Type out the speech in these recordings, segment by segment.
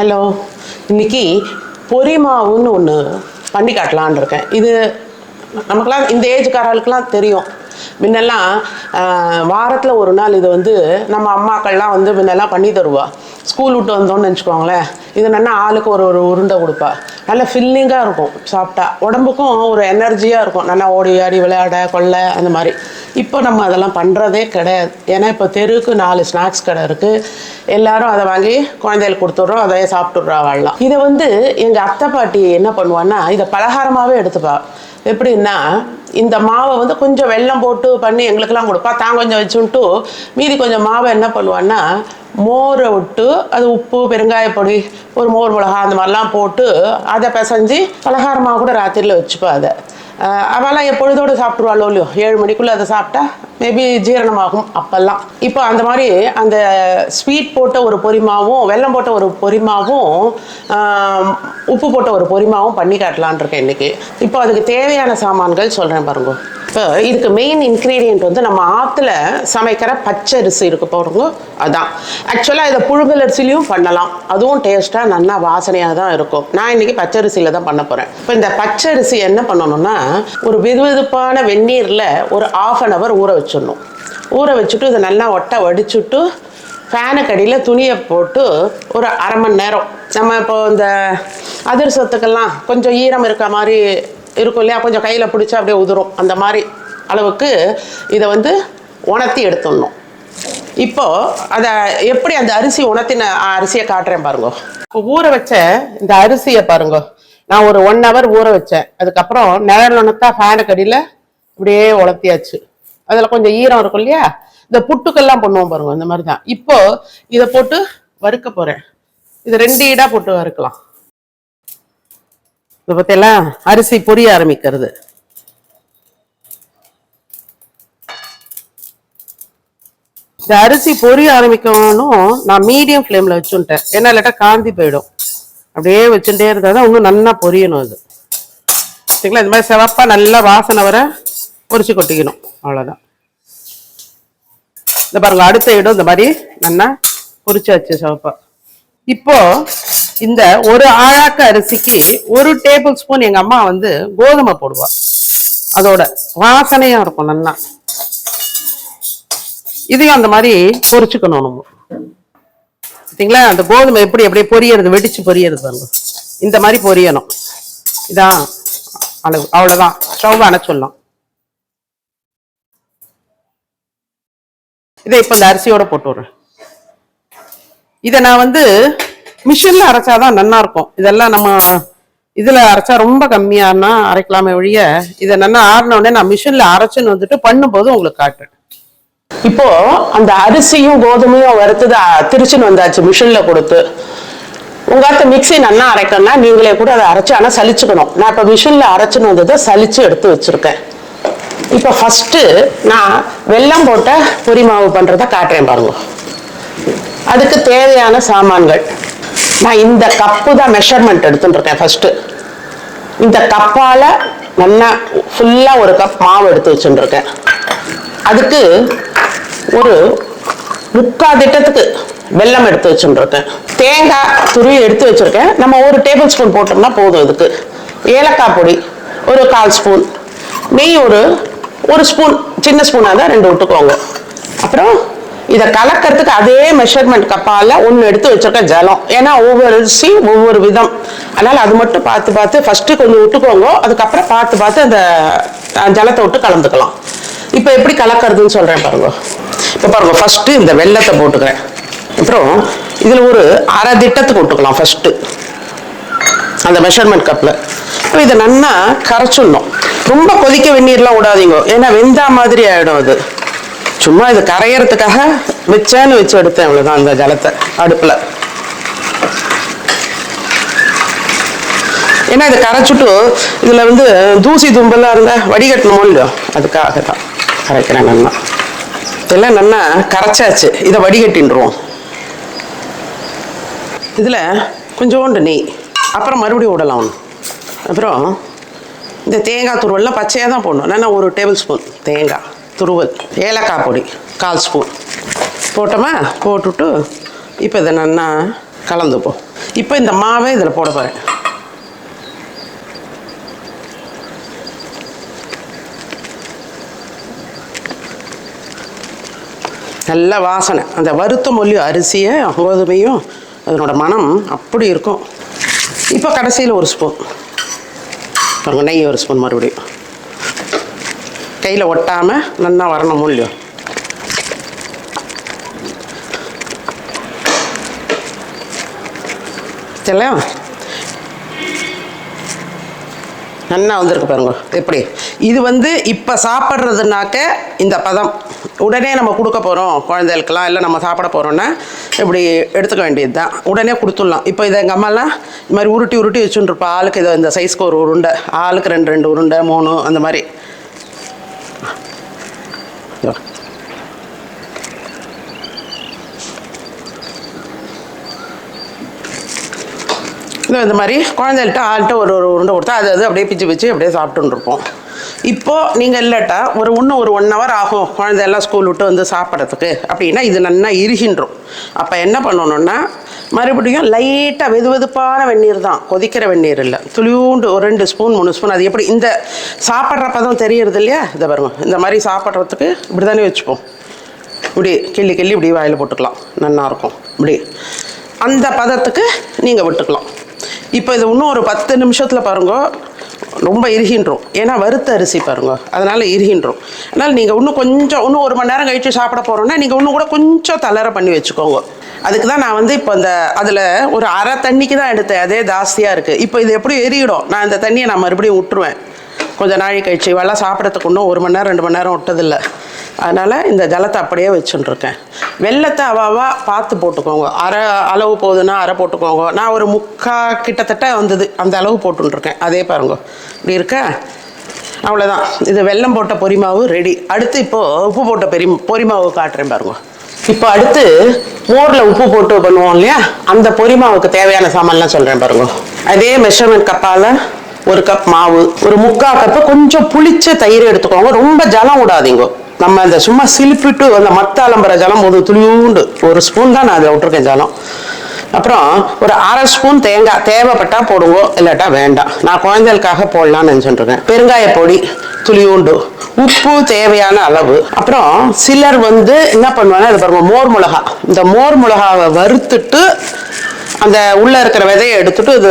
Hello இன்னைக்கு பொரிமாவுன்னு ஒன்று பண்ணி காட்டலான் இருக்கேன். இது நமக்கெல்லாம் இந்த ஏஜ்காரர்களுக்கெல்லாம் தெரியும். முன்னெல்லாம் வாரத்தில் ஒரு நாள் இது வந்து நம்ம அம்மாக்கள்லாம் வந்து முன்னெல்லாம் பண்ணி தருவா. ஸ்கூல் விட்டு வந்தோம்னு நினச்சிக்கோங்களேன். இது நல்லா ஆளுக்கு ஒரு ஒரு உருண்டை கொடுப்பா. நல்ல ஃபில்லிங்காக இருக்கும் சாப்பிட்டா. உடம்புக்கும் ஒரு எனர்ஜியாக இருக்கும். நல்லா ஓடி ஆடி விளையாட கொள்ள அந்த மாதிரி. இப்போ நம்ம அதெல்லாம் பண்ணுறதே கிடையாது. ஏன்னா இப்போ தெருவுக்கு நாலு ஸ்நாக்ஸ் கடை இருக்குது எல்லாரும் அதை வாங்கி குழந்தைகளுக்கு கொடுத்துட்றோம் அதையே சாப்பிட்டுட்றாவாடலாம் இதை வந்து எங்கள் அத்தை பாட்டி என்ன பண்ணுவான்னா இதை பலகாரமாகவே எடுத்துப்பா. எப்படின்னா இந்த மாவை வந்து கொஞ்சம் வெல்லம் போட்டு பண்ணி எங்களுக்கெல்லாம் கொடுப்பா. தான் கொஞ்சம் வச்சுன்ட்டு மீதி கொஞ்சம் மாவை என்ன பண்ணுவான்னா மோரை விட்டு அது உப்பு பெருங்காயப்பொடி ஒரு மோர் மிளகா அந்த மாதிரிலாம் போட்டு அதை பிசைஞ்சு பலகாரமாக கூட ராத்திரியில் வச்சுப்பா அதை. அவெல்லாம் எப்பொழுதோடு சாப்பிட்ருவாளோ இல்லையோ? ஏழு மணிக்குள்ளே அதை சாப்பிட்டா மேபி ஜீரணமாகும் அப்போல்லாம். இப்போ அந்த மாதிரி அந்த ஸ்வீட் போட்ட ஒரு பொரிமாவும் வெல்லம் போட்ட ஒரு பொரிமாவும் உப்பு போட்ட ஒரு பொரிமாவும் பண்ணி காட்டலான் இருக்கேன் இன்னைக்கு. இப்போ அதுக்கு தேவையான சாமான்கள் சொல்கிறேன் பாருங்க. இப்போ இதுக்கு மெயின் இன்க்ரீடியன்ட் வந்து நம்ம ஆற்றுல சமைக்கிற பச்சரிசி இருக்கு பாருங்க. அதான். ஆக்சுவலாக இதை புழுங்கல் அரிசிலையும் பண்ணலாம். அதுவும் டேஸ்ட்டாக நல்லா வாசனையாக தான் இருக்கும். நான் இன்னைக்கு பச்சரிசியில் தான் பண்ண போகிறேன் இப்போ இந்த பச்சரிசி என்ன பண்ணணும்னா ஒரு வெதுவெதுப்பான வெந்நீரில் ஒரு ஆஃப் அன் ஹவர் ஊற வச்சிடணும். ஊற வச்சுட்டு இதை நல்லா ஒட்டை வடிச்சுட்டு ஃபேனுக்கு அடியில் துணியை போட்டு ஒரு அரை மணி நேரம். நம்ம இப்போ இந்த அதிர்சத்துக்கெல்லாம் கொஞ்சம் ஈரம் இருக்க மாதிரி இருக்கும் இல்லையா? கொஞ்சம் கையில் பிடிச்சா அப்படியே உதிரும். அந்த மாதிரி அளவுக்கு இதை வந்து உணர்த்தி எடுத்துடணும். இப்போ அதை எப்படி அந்த அரிசி உணர்த்தின அரிசியை காட்டுறேன் பாருங்க. ஊற வச்ச இந்த அரிசியை பாருங்க. நான் ஒரு ஒன் ஹவர் ஊற வச்சேன். அதுக்கப்புறம் நிழல் உணர்த்தா ஃபேனுக்கு அடியில் இப்படியே உலர்த்தியாச்சு. அதில் கொஞ்சம் ஈரம் இருக்கும் இல்லையா? இந்த புட்டுக்கெல்லாம் பண்ணுவோம் பாருங்க இந்த மாதிரி தான் இப்போ இதை போட்டு வறுக்க போறேன். இது ரெண்டு ஈடாக போட்டு வறுக்கலாம். இதை பற்றியெல்லாம் அரிசி பொரிய ஆரம்பிக்கிறது. இந்த அரிசி பொரிய ஆரம்பிக்கணும் நான் மீடியம் ஃப்ளேமில் வச்சுட்டேன். ஏன்னா இல்லாட்டா காந்தி போயிடும். அப்படியே வச்சுட்டே இருந்தால் தான் இன்னும் நல்லா பொரியணும் அது. சரிங்களா? இந்த மாதிரி சிவப்பா நல்லா வாசனை வர பொரிச்சு கொட்டிக்கணும். அவ்வளோதான் இந்த பாருங்க அடுத்த இடம் இந்த மாதிரி நல்லா பொரிச்சாச்சு சிவப்பா. இப்போ இந்த ஒரு ஆழாக்க அரிசிக்கு ஒரு டேபிள் ஸ்பூன் எங்கள் அம்மா வந்து கோதுமை போடுவா. அதோட வாசனையும் இருக்கும் நல்லா. இதையும் அந்த மாதிரி பொரிச்சுக்கணும் நம்ம. பார்த்தீங்களா அந்த கோதுமை எப்படி அப்படியே பொரியறது வெடிச்சு பொரியறது பாருங்க. இந்த மாதிரி பொரியணும். இதான் அளவு அவ்வளவுதான். ஸ்டவ் அணைச்சிடலாம். இதை இப்போ இந்த அரிசியோட போட்டு விடுறேன் இதை நான் வந்து மிஷின்ல அரைச்சாதான் நல்லா இருக்கும் இதெல்லாம் நம்ம இதுல அரைச்சா ரொம்ப கம்மியானா அரைக்கலாமே ஒழிய இதை நல்லா ஆறின உடனே நான் மிஷின்ல அரைச்சுன்னு வந்துட்டு பண்ணும்போது உங்களுக்கு காட்டுறேன். இப்போ அந்த அரிசியும் கோதுமையும் வறுத்தது திருச்சின்னு வந்தாச்சு மிஷின்ல கொடுத்து. உங்காத்த மிக்சி நல்லா அரைக்கணும்னா நீங்களே கூட அதை அரைச்சு ஆனால் சலிச்சுக்கணும் நான் இப்போ மிஷின்ல அரைச்சுன்னு வந்ததை சலிச்சு எடுத்து வச்சிருக்கேன். இப்போ ஃபர்ஸ்ட் நான் வெல்லம் போட்ட பொரி மாவு பண்றத காட்டுறேன் பாருங்க. அதுக்கு தேவையான சாமான்கள். நான் இந்த கப்பு தான் மெஷர்மெண்ட் எடுத்துட்டுருக்கேன் இருக்கேன் ஃபர்ஸ்ட் இந்த கப்பால நல்லா ஃபுல்லா ஒரு கப் மாவு எடுத்து வச்சுட்டுருக்கேன். அதுக்கு ஒரு முக்கால் திட்டத்துக்கு வெல்லம் எடுத்து வச்சுருக்கேன். இருக்கேன் தேங்காய் துருவி எடுத்து வச்சிருக்கேன். நம்ம ஒரு டேபிள் ஸ்பூன் போட்டோம்னா போதும் இதுக்கு ஏலக்காய் பொடி ஒரு கால் ஸ்பூன் நெய் ஒரு ஒரு ஸ்பூன் சின்ன ஸ்பூனாக தான் ரெண்டு விட்டுக்கோங்க. அப்புறம் இதை கலக்கிறதுக்கு அதே மெஷர்மெண்ட் கப்பால் ஒன்று எடுத்து வச்சிருக்கேன் ஜலம். ஏன்னா ஒவ்வொரு அரிசி ஒவ்வொரு விதம். அதனால் அது மட்டும் பார்த்து பார்த்து ஃபஸ்ட்டு கொஞ்சம் விட்டுக்கோங்க. அதுக்கப்புறம் பார்த்து பார்த்து அந்த ஜலத்தை விட்டு கலந்துக்கலாம். இப்போ எப்படி கலக்கிறதுன்னு சொல்கிறேன் பாருங்க. இப்போ பாருங்க ஃபஸ்ட்டு இந்த வெள்ளத்தை போட்டுக்கிறேன். அப்புறம் இதில் ஒரு அரை திட்டத்துக்கு விட்டுக்கலாம் ஃபஸ்ட்டு அந்த மெஷர்மெண்ட் கப்பில் இப்போ இதை நல்லா கரைச்சிடணும். ரொம்ப கொதிக்க வெந்நீர்லாம் விடாதீங்க. ஏன்னா வெந்தா மாதிரி ஆகிடும் அது. சும்மா இது கரையறதுக்காக வச்சேன்னு வச்சு எடுத்தேன் அவ்வளோதான் அந்த ஜலத்தை அடுப்பில். ஏன்னா இதை கரைச்சிட்டு இதில் வந்து தூசி தும்பெல்லாம் இருந்தால் வடிகட்டணுமோ இல்லையோ? அதுக்காக தான் கரைக்கிறேன் நல்லா இதெல்லாம் நல்லா கரைச்சாச்சு. இதை வடிகட்டின்றுவோம். இதில் கொஞ்சோண்டு நெய் அப்புறம் மறுபடியும் விடலாம் ஒன்று. அப்புறம் இந்த தேங்காய் துருவல்லாம் பச்சையாக தான் போடணும். இல்லைன்னா ஒரு டேபிள் ஸ்பூன் தேங்காய் துருவல் ஏலக்காய் பொடி கால் ஸ்பூன். போட்டோமா? போட்டுட்டு இப்போ இதை நல்லா கலந்துப்போம். இப்போ இந்த மாவை இதில் போட போகிறேன். நல்ல வாசனை. அந்த வறுத்த மொழியும் அரிசியை கோதுமையும் அதனோட மனம் அப்படி இருக்கும். இப்போ கடைசியில் ஒரு ஸ்பூன் பாருங்கள் நெய் ஒரு ஸ்பூன் மறுபடியும். கையில் ஒட்டாமல் நல்லா வரணும் மூலியம் சரியா நல்லா வந்திருக்கு பாருங்க. எப்படி? இது வந்து இப்போ சாப்பிட்றதுனாக்க இந்த பதம். உடனே நம்ம கொடுக்க போகிறோம் குழந்தைகளுக்கெல்லாம் இல்லை நம்ம சாப்பிட போகிறோன்னா இப்படி எடுத்துக்க வேண்டியது தான் உடனே கொடுத்துடலாம். இப்போ இதை எங்கள் அம்மாலாம் இது மாதிரி உருட்டி உருட்டி வச்சுருப்பா ஆளுக்கு இதை இந்த சைஸ்க்கு ஒரு உருண்டை ஆளுக்கு ரெண்டு ரெண்டு உருண்டை மூணு அந்த மாதிரி. இது இந்த மாதிரி குழந்தைகள்கிட்ட ஆள்கிட்ட ஒரு ஒரு உருண்டை கொடுத்தா அது அது அப்படியே பிச்சு பிச்சு அப்படியே சாப்பிட்டுன்னு இருப்போம் இப்போது நீங்கள் இல்லட்டா ஒரு இன்னும் ஒரு ஒன் ஹவர் ஆகும். குழந்தை எல்லாம் ஸ்கூல் விட்டு வந்து சாப்பிட்றதுக்கு. அப்படின்னா இது நல்லா இருகின்றோம். அப்போ என்ன பண்ணணும்னா மறுபடியும் லைட்டாக வெது வெதுப்பான வெந்நீர் தான். கொதிக்கிற வெந்நீர் இல்லை. துளியூண்டு ஒரு ரெண்டு ஸ்பூன் மூணு ஸ்பூன் அது எப்படி இந்த சாப்பிட்ற பதம் தெரியறது இல்லையா? இதை பாருங்க. இந்த மாதிரி சாப்பிட்றதுக்கு இப்படி தானே வச்சுப்போம். இப்படி கிள்ளி கிள்ளி இப்படி வாயில் போட்டுக்கலாம். நல்லாயிருக்கும் இப்படி. அந்த பதத்துக்கு நீங்கள் விட்டுக்கலாம். இப்போ இது இன்னும் ஒரு பத்து நிமிஷத்தில் பாருங்க. ரொம்ப இறுகின்றோம் ஏன்னா வறுத்த அரிசி பாருங்க. அதனால் இறுகின்றோம் அதனால் நீங்கள் இன்னும் கொஞ்சம் இன்னும் ஒரு மணி நேரம் கழித்து சாப்பிட போகிறோன்னா நீங்கள் இன்னும் கூட கொஞ்சம் தளர பண்ணி வச்சுக்கோங்க. அதுக்கு தான் நான் வந்து இப்போ இந்த அதில் ஒரு அரை தண்ணிக்கு தான் எடுத்தேன். அதே ஜாஸ்தியாக இருக்குது இப்போ இது எப்படி எரியிடும்? நான் இந்த தண்ணியை நான் மறுபடியும் விட்டுருவேன் கொஞ்சம் நாழி கழிச்சு. இவெல்லாம் சாப்பிட்றதுக்கு இன்னும் ஒரு மணி நேரம் ரெண்டு மணி நேரம் விட்டதில்லை அதனால் இந்த ஜலத்தை அப்படியே வச்சுட்டுருக்கேன். வெள்ளத்தை அவாவா பார்த்து போட்டுக்கோங்க. அரை அளவு போகுதுன்னா அரை போட்டுக்கோங்க. நான் ஒரு முக்கா கிட்டத்தட்ட வந்தது அந்த அளவு போட்டுருக்கேன் அதே பாருங்க. இப்படி இருக்கா? அவ்வளோதான் இது வெல்லம் போட்ட பொரிமாவு ரெடி அடுத்து இப்போது உப்பு போட்ட பெரி பொரிமாவு காட்டுறேன் பாருங்க. இப்போ அடுத்து மோரில் உப்பு போட்டு பண்ணுவோம் இல்லையா? அந்த பொரிமாவுக்கு தேவையான சாமான்லாம் சொல்கிறேன் பாருங்க. அதே மெஷர்மெண்ட் கப்பால் ஒரு கப் மாவு ஒரு முக்கால் கப்பு கொஞ்சம் புளிச்ச தயிர் எடுத்துக்கோங்க. ரொம்ப ஜலம் விடாதீங்க. நம்ம அந்த சும்மா சிலிப்பிட்டு அந்த மத்த அலம்புற ஜலம் ஒரு துளியூண்டு ஒரு ஸ்பூன் தான் நான் அதில் விட்டுருக்கேன் ஜலம். அப்புறம் ஒரு அரை ஸ்பூன் தேங்காய் தேவைப்பட்டால் போடுவோம் இல்லாட்டா வேண்டாம். நான் குழந்தைகளுக்காக போடலான்னு நினச்சிட்டுருக்கேன். பெருங்காய பொடி துளியூண்டு உப்பு தேவையான அளவு. அப்புறம் சிலர் வந்து என்ன பண்ணுவாங்க இது பாருங்க மோர் மிளகா. இந்த மோர் மிளகாவை வறுத்துட்டு அந்த உள்ளே இருக்கிற விதையை எடுத்துட்டு இது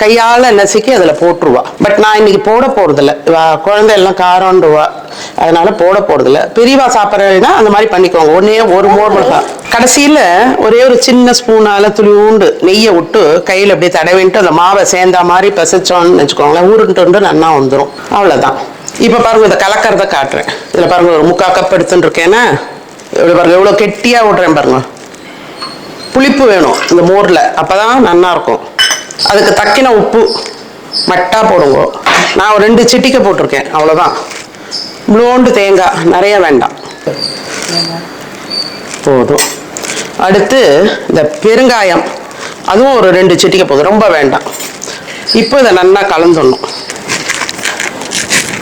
கையால் நசுக்கி அதில் போட்டுருவா. பட் நான் இன்னைக்கு போட போகிறதில்ல குழந்தை எல்லாம் காரம்ன்றவா. அதனால போட போகிறதில்ல பெரியவா சாப்பிட்றதுனா அந்த மாதிரி பண்ணிக்கோங்க. ஒன்னே ஒரு மோர் மிளகா கடைசியில் ஒரே ஒரு சின்ன ஸ்பூனால துளியூண்டு நெய்யை விட்டு கையில் அப்படியே தடவின்ட்டு அந்த மாவை சேர்ந்தா மாதிரி பசிச்சோன்னு வச்சுக்கோங்களேன். ஊருன்ட்டு நன்னா வந்துடும் அவ்வளோதான் இப்போ பாருங்க இதை கலக்கிறத காட்டுறேன். இதில் பாருங்க ஒரு முக்கால் கப் எடுத்துட்டு இருக்கேன்னா இவ்வளோ பாருங்க எவ்வளோ கெட்டியாக விட்றேன் பாருங்க. புளிப்பு வேணும் இந்த மோரில். அப்போ தான் நல்லாயிருக்கும். அதுக்கு தக்கின உப்பு மட்டா போடுங்க. நான் ஒரு ரெண்டு சிட்டிக்கை போட்டிருக்கேன் அவ்வளோதான் இவ்வளோண்டு தேங்காய் நிறைய வேண்டாம். போதும். அடுத்து இந்த பெருங்காயம். அதுவும் ஒரு ரெண்டு சிட்டிக்கை போதும் ரொம்ப வேண்டாம். இப்போ இதை நல்லா கலந்துடணும்.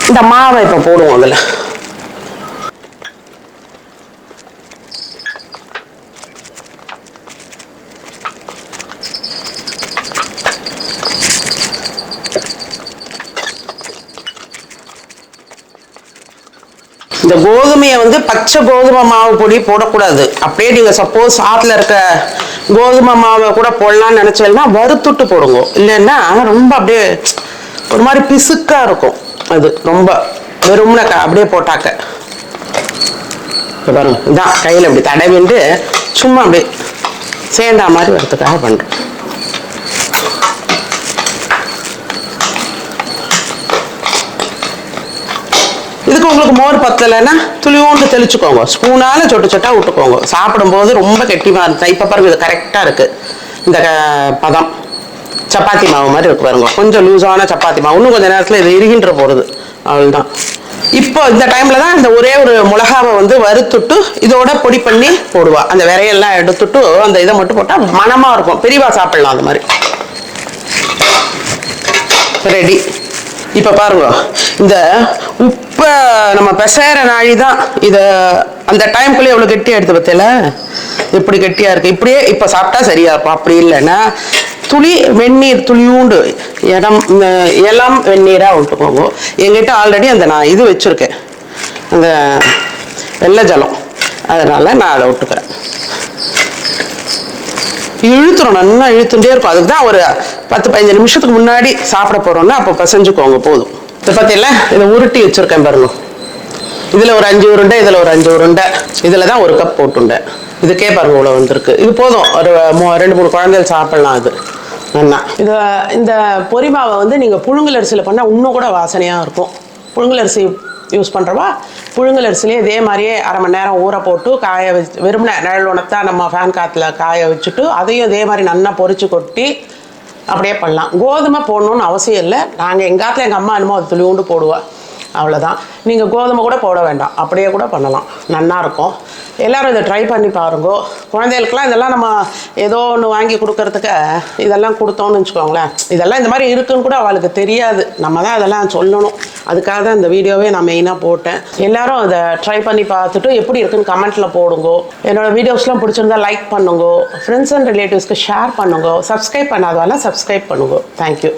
இந்த மாவை இப்போ போடுவோம் அதில். இந்த கோதுமையை வந்து பச்சை கோதுமை மாவு பொடி போடக்கூடாது. அப்படியே நீங்கள் சப்போஸ் ஆற்றுல இருக்க கோதுமை மாவை கூட போடலான்னு நினச்சீங்கன்னா வறுத்துட்டு போடுங்க. இல்லைன்னா ரொம்ப அப்படியே ஒரு மாதிரி பிசுக்காக இருக்கும். அது ரொம்ப வெறும்ன க அப்படியே போட்டாக்க. பாருங்க. இதான் கையில் இப்படி தடவிண்டு சும்மா அப்படியே சேர்ந்தா மாதிரி வரத்துக்காக பண்ணுறேன் இதுக்கு உங்களுக்கு மோர் பத்தலைன்னா துளியோண்டு தெளிச்சுக்கோங்க. ஸ்பூனால சொட்டு சொட்டா விட்டுக்கோங்க. சாப்பிடும்போது ரொம்ப கெட்டிமா இருக்கு. இப்போ பாருங்க இது கரெக்டாக இருக்குது இந்த பதம். சப்பாத்தி மாவு மாதிரி இருக்கு பாருங்க. கொஞ்சம் லூஸான சப்பாத்தி மாவு. இன்னும் கொஞ்சம் நேரத்தில் இது இருகின்ற போகிறது அவ்வளோதான் இப்போ இந்த டைமில் தான் இந்த ஒரே ஒரு மிளகாவை வந்து வறுத்துட்டு இதோட பொடி பண்ணி போடுவா. அந்த விரையெல்லாம் எடுத்துட்டு அந்த இதை மட்டும் போட்டால் மனமாக இருக்கும். பெரியவா சாப்பிடலாம் அந்த மாதிரி. ரெடி. இப்போ பாருங்க இந்த உப்பை நம்ம பிசைற நாழி தான் இதை அந்த டைம்குள்ளே எவ்வளோ கெட்டியாக எடுத்து பத்தியில இப்படி கெட்டியாக இருக்குது இப்படியே இப்போ சாப்பிட்டா சரியாக இருக்கும் அப்படி இல்லைன்னா துளி வெந்நீர் துளியூண்டு இடம் இளம் வெந்நீராக விட்டுக்கோங்க எங்கிட்ட ஆல்ரெடி அந்த நான் இது வச்சுருக்கேன். அந்த வெள்ளை ஜலம். அதனால் நான் அதை விட்டுக்கிறேன். இழுத்துறோம் நல்லா இழுத்துட்டே இருக்கும். அதுக்கு தான் ஒரு பத்து பதினஞ்சு நிமிஷத்துக்கு முன்னாடி சாப்பிட போகிறோம்னா அப்போ பசைஞ்சுக்கோங்க போதும். இதை பார்த்தீங்களா இதை உருட்டி வச்சுருக்கேன் பாருங்க. இதில் ஒரு அஞ்சு உருண்டை இதில் ஒரு அஞ்சு உருண்டை. இதில் தான் ஒரு கப் போட்டுண்டேன் இதுக்கே பாருங்க இவ்வளோ வந்திருக்கு. இது போதும். ஒரு மூ- ரெண்டு மூணு குழந்தைகள் சாப்பிடலாம் அது நல்லா இது இந்த பொரிமாவை வந்து நீங்கள் புழுங்கல் அரிசியில் பண்ணால் இன்னும் கூட வாசனையாக இருக்கும். புழுங்கல் அரிசி யூஸ் பண்ணுறவா புழுங்கல் அரிசிலேயே இதே மாதிரியே அரை மணி நேரம் ஊற போட்டு காய வச்சு வெறுமனே நிழல் உணர்த்தா நம்ம ஃபேன் காற்றுல காய வச்சுட்டு அதையும் இதே மாதிரி நல்லா பொரிச்சு கொட்டி அப்படியே பண்ணலாம். கோதுமை போடணும்னு அவசியம் இல்லை. நாங்கள் எங்கள் காலத்தில் எங்கள் அம்மா என்னமோ அது துளி உண்டு போடுவோம் அவ்வளோதான் நீங்கள் கோதுமை கூட போட வேண்டாம். அப்படியே கூட பண்ணலாம். நல்லா இருக்கும். இதை ட்ரை பண்ணி பாருங்க. குழந்தைகளுக்குலாம் இதெல்லாம் நம்ம ஏதோ ஒன்று வாங்கி கொடுக்கறதுக்கு இதெல்லாம் கொடுத்தோம்னு வச்சுக்கோங்களேன். இதெல்லாம் இந்த மாதிரி இருக்குன்னு கூட அவளுக்கு தெரியாது. நம்ம தான் அதெல்லாம் சொல்லணும். அதுக்காக தான் இந்த வீடியோவே நான் மெயினாக போட்டேன். எல்லாரும் அதை ட்ரை பண்ணி பார்த்துட்டு எப்படி இருக்குன்னு கமெண்ட்டில் போடுங்கோ. என்னோடய வீடியோஸ்லாம் பிடிச்சிருந்தா லைக் பண்ணுங்க. ஃப்ரெண்ட்ஸ் அண்ட் ரிலேட்டிவ்ஸ்க்கு ஷேர் பண்ணுங்க. சப்ஸ்கிரைப் பண்ணாதவெல்லாம் சப்ஸ்கிரைப் பண்ணுங்க. Thank you